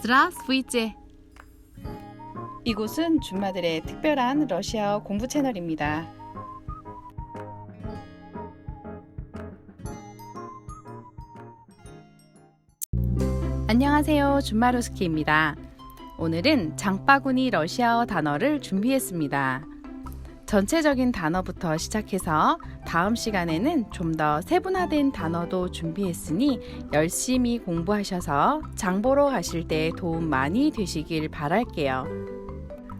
Здравствуйте. 이곳은 준마들의 특별한 러시아어 공부 채널입니다. 안녕하세요. 준마루스키입니다. 오늘은 장바구니 러시아어 단어를 준비했습니다. 전체적인 단어부터 시작해서 다음 시간에는 좀 더 세분화된 단어도 준비했으니 열심히 공부하셔서 장 보러 가실 때 도움 많이 되시길 바랄게요.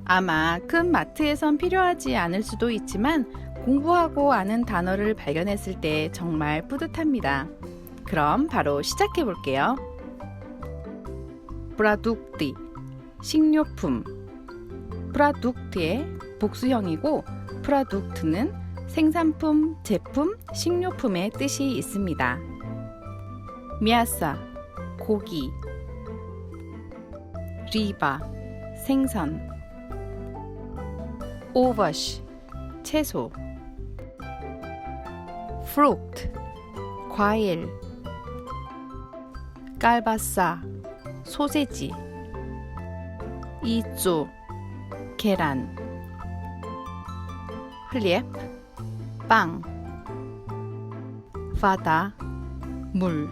아마 큰 마트에선 필요하지 않을 수도 있지만 공부하고 아는 단어를 발견했을 때 정말 뿌듯합니다. 그럼 바로 시작해 볼게요. 브라둑띠 식료품 프라둑트의 복수형이고 프라둑트는 생산품, 제품, 식료품의 뜻이 있습니다. 미아사 고기 리바 생선 오버시 채소 프루트 과일 깔바사 소세지 이조 계란 흘리앱 빵. 바다. 물.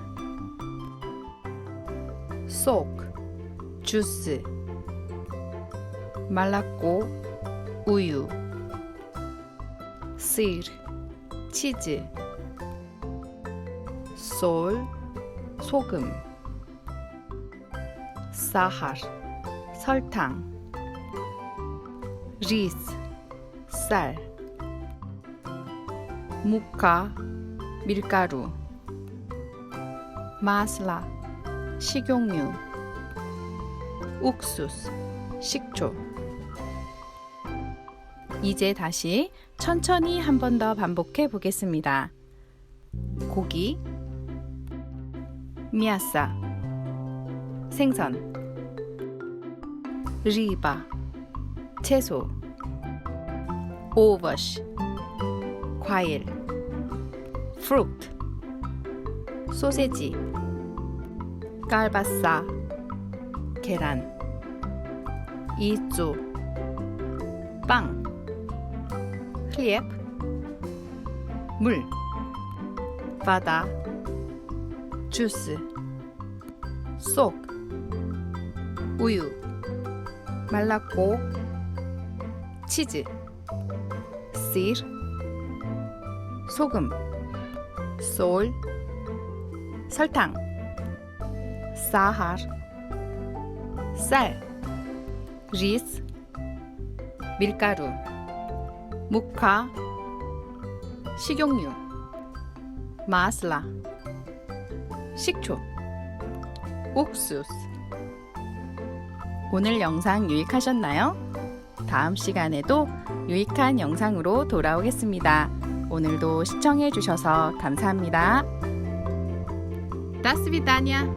속, 주스. 말랐고 우유. sir, 치즈. 솔, 소금. 사할, 설탕. 리스, 쌀 무카, 밀가루 마슬라, 식용유 옥수수, 식초 이제 다시 천천히 한 번 더 반복해 보겠습니다. 고기 미아사 생선 리바 채소 오버시 과일 프루트 소세지 깔바사 계란 이조 빵 хлеб 물 바다 주스 속 우유 말랐고 치즈 sir 소금 솔 설탕 사할 쌀 리스 밀가루 무카 식용유 마슬라 식초 옥수수 오늘 영상 유익하셨나요? 다음 시간에도 유익한 영상으로 돌아오겠습니다. 오늘도 시청해 주셔서 감사합니다. 다스비다냐.